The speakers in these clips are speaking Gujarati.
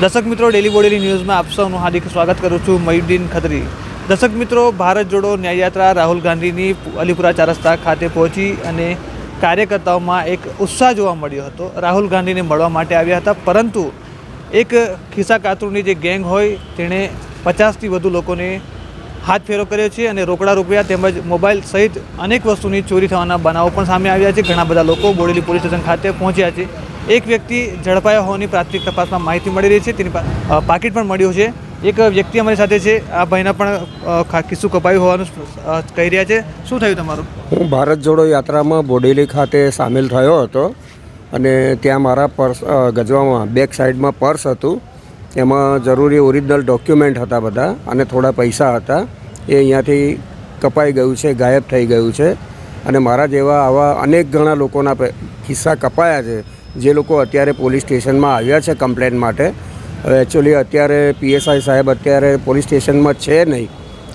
દર્શક મિત્રો ડેલી બોડેલી ન્યૂઝમાં આપ સૌનું હાર્દિક સ્વાગત કરું છું મયુદ્દીન ખત્રી. દર્શક મિત્રો, ભારત જોડો ન્યાયયાત્રા રાહુલ ગાંધીની અલીપુરા ચાર રસ્તા ખાતે પહોંચી અને કાર્યકર્તાઓમાં એક ઉત્સાહ જોવા મળ્યો હતો. રાહુલ ગાંધીને મળવા માટે આવ્યા હતા, પરંતુ એક ખિસ્સા કાતરુની જે ગેંગ હોય, તેણે પચાસથી વધુ લોકોને હાથ ફેરો કર્યો છે અને રોકડા રૂપિયા તેમજ મોબાઈલ સહિત અનેક વસ્તુની ચોરી થવાના બનાવો પણ સામે આવ્યા છે. ઘણા બધા લોકો બોડેલી પોલીસ સ્ટેશન ખાતે પહોંચ્યા છે. એક વ્યક્તિ ઝડપાયો હોવાની પ્રાથમિક તપાસમાં માહિતી મળી રહી છે. તેની પાકીટ પણ મળ્યું છે. એક વ્યક્તિ અમારી સાથે છે. આ ભાઈના પણ કિસ્સું કપાયું હોવાનું કહી રહ્યા છે. શું થયું તમારું? હું ભારત જોડો યાત્રામાં બોડેલી ખાતે સામેલ થયો હતો અને ત્યાં મારા પર્સ ગજવામાં બેક સાઈડમાં પર્સ હતું. એમાં જરૂરી ઓરિજિનલ ડોક્યુમેન્ટ હતા બધા અને થોડા પૈસા હતા. એ અહીંયાથી કપાઈ ગયું છે, ગાયબ થઈ ગયું છે. અને મારા જેવા આવા અનેક ઘણા લોકોના ખિસ્સા કપાયા છે. જે લોકો અત્યારે પોલીસ સ્ટેશનમાં આવ્યા છે કમ્પ્લેન માટે હવે એકચ્યુઅલી અત્યારે પીએસઆઈ સાહેબ અત્યારે પોલીસ સ્ટેશનમાં છે નહીં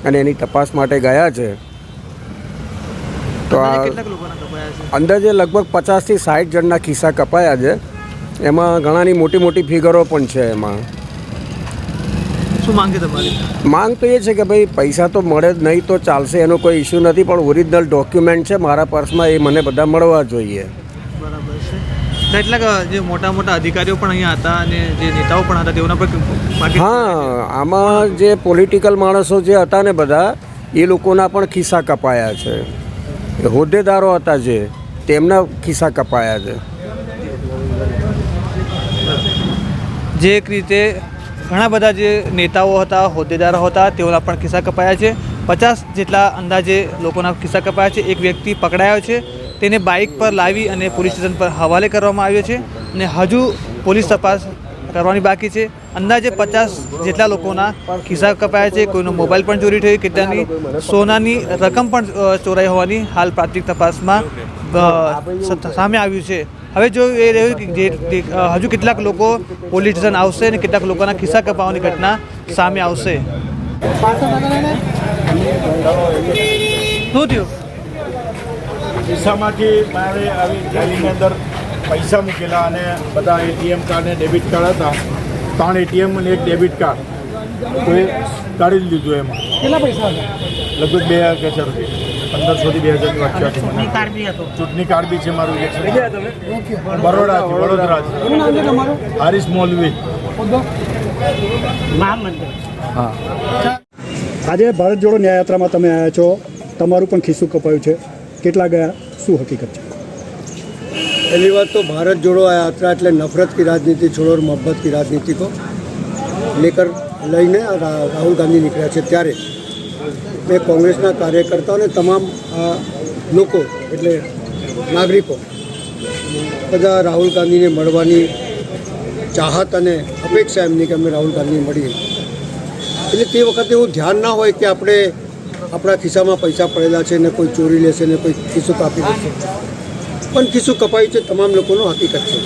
અને એની તપાસ માટે ગયા છે. તો આ અંદાજે લગભગ પચાસથી સાઠ જણના ખિસ્સા કપાયા છે. એમાં ઘણાની મોટી મોટી ફિગરો પણ છે એમાં. શું માંગે તમારી? માંગ તો એ છે કે ભાઈ પૈસા તો મળે જ નહીં તો ચાલશે એનો કોઈ ઇસ્યુ નથી પણ ઓરિજિનલ ડોક્યુમેન્ટ છે મારા પર્સમાં એ મને બધા મળવા જોઈએ. બરાબર છે. કેટલાક જે મોટા મોટા અધિકારીઓ પણ અહીંયા હતા અને જે નેતાઓ પણ હતા તેઓના પર હા આમાં જે પોલિટિકલ માણસો જે હતા ને બધા એ લોકોના પણ ખિસ્સા કપાયા છે. હોદ્દેદારો હતા જે તેમના ખિસ્સા કપાયા છે. જે એક રીતે ઘણા બધા જે નેતાઓ હતા હોદ્દેદારો હતા તેઓના પણ ખિસ્સા કપાયા છે. પચાસ જેટલા અંદાજે લોકોના ખિસ્સા કપાયા છે. એક વ્યક્તિ પકડાયો છે. તેને બાઇક પર લાવી અને પોલીસ સ્ટેશન પર હવાલે કરવામાં આવ્યો છે અને હજુ પોલીસ તપાસ કરવાની બાકી છે. અંદાજે પચાસ જેટલા લોકોના ખિસ્સા કપાયા છે. કોઈનો મોબાઈલ પણ ચોરી થયો, કેટલાની સોનાની રકમ પણ ચોરાઈ હોવાની હાલ પ્રાથમિક તપાસમાં સામે આવ્યું છે. હવે જો એ રહ્યું કે હજુ કેટલાક લોકો પોલીસ સ્ટેશન આવશે અને કેટલાક લોકોના ખિસ્સા કપાવવાની ઘટના સામે આવશે. શું થયું? ખિસ્સામાંથી મારે આવી થેલીની અંદર પૈસા મૂકેલા અને બધા એટીએમ કાર્ડ ને ડેબિટ કાર્ડ હતા. ત્રણ એટીએમ અને એક ડેબિટ કાર્ડ તો એ કાઢી લીધું એમાં. કેટલા પૈસા લગભગ બે હજાર કે છે રૂપિયા પંદરસોથી બે છે ચૂંટણી કાર્ડ બી છે મારું ઇલેક્શન બરોડાથી વડોદરાથી શું નામ છે તમારું? હારીસ મોલવી. હા. આજે ભારત જોડો ન્યાયયાત્રામાં તમે આવ્યા છો. તમારું પણ ખિસ્સું કપાયું છે. કેટલા ગયા શું હકીકત છે पहली बात तो भारत जोड़ो यात्रा એટલે नफरत की राजनीति छोड़ो और मोहब्बत की राजनीति को लेकर લઈને રા- રાહુલ ગાંધી નીકળ્યા છે ત્યારે મેં કોંગ્રેસના કાર્યકર્તાઓ અને તમામ આ લોકો એટલે નાગરિકો બધા રાહુલ ગાંધીને મળવાની ચાહત અને અપેક્ષા એમની કે અમે રાહુલ ગાંધીને મળીએ એટલે તે વખતે એવું ધ્યાન ના હોય કે આપણે આપણા ખિસ્સામાં પૈસા પડેલા છે ને કોઈ ચોરી લેશે ને કોઈ ખિસ્સું કાપી લેશે. પણ ખિસ્સું કપાયું છે તમામ લોકોનો હકીકત છે.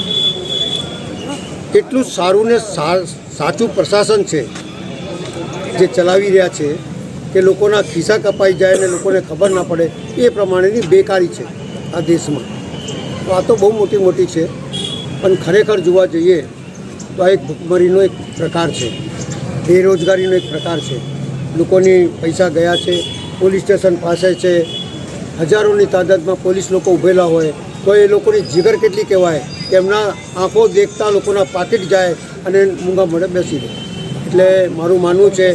કેટલું સારું ને સાચું પ્રશાસન છે જે ચલાવી રહ્યા છે કે લોકોના ખિસ્સા કપાઈ જાય ને લોકોને ખબર ના પડે, એ પ્રમાણેની બેકારી છે આ દેશમાં. તો આ તો બહુ મોટી મોટી છે, પણ ખરેખર જોવા જઈએ તો આ એક ભૂખમરીનો એક પ્રકાર છે, બેરોજગારીનો એક પ્રકાર છે. લોકોની પૈસા ગયા છે, પોલીસ સ્ટેશન પાસે છે, હજારોની તાદાદમાં પોલીસ લોકો ઊભેલા હોય, તો એ લોકોની જીગર કેટલી કહેવાય? કે એમના આંખો દેખતા લોકોના પાકીટ જાય અને મૂંગા મળે બેસી જાય. એટલે મારું માનવું છે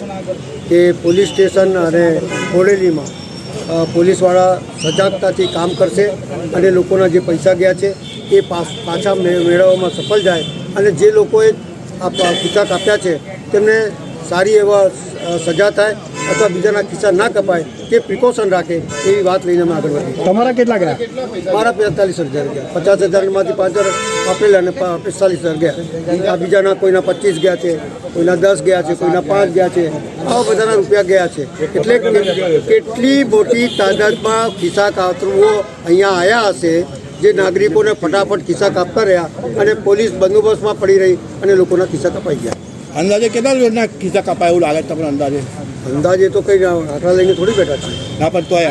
કે પોલીસ સ્ટેશન અને કોડેલીમાં પોલીસવાળા સજાગતાથી કામ કરશે અને લોકોના જે પૈસા ગયા છે, એ પાછા મેળવવામાં સફળ જાય અને જે લોકોએ આ પ- આપ્યા છે, તેમને સારી એવા સજા થાય અથવા બીજાના ખિસ્સા ના કપાય તે પ્રિકોશન રાખે એવી વાત લઈને અમે આગળ વધીએ. તમારા કેટલા ગયા? મારા પિસ્તાલીસ હજાર ગયા. પચાસ હજારમાંથી પાંચ હજાર આપેલા અને પિસ્તાલીસ હજાર ગયા. આ બીજાના કોઈના પચીસ ગયા છે કોઈના દસ ગયા છે કોઈના પાંચ ગયા છે. આવા બધાના રૂપિયા ગયા છે. એટલે કેટલી મોટી તાદાદમાં ખિસ્સા કાતરુઓ અહીંયા આવ્યા હશે જે નાગરિકોને ફટાફટ ખિસ્સા કાપતા રહ્યા અને પોલીસ બંદોબસ્તમાં પડી રહી અને લોકોના ખિસ્સા કપાઈ ગયા. અંદાજે કેટલા રોજના ખિસ્સા કપાય એવું લાગે છે તમને અંદાજે? અંદાજે તો કઈ આટલા લઈને થોડી બેઠા છે ના પણ તોય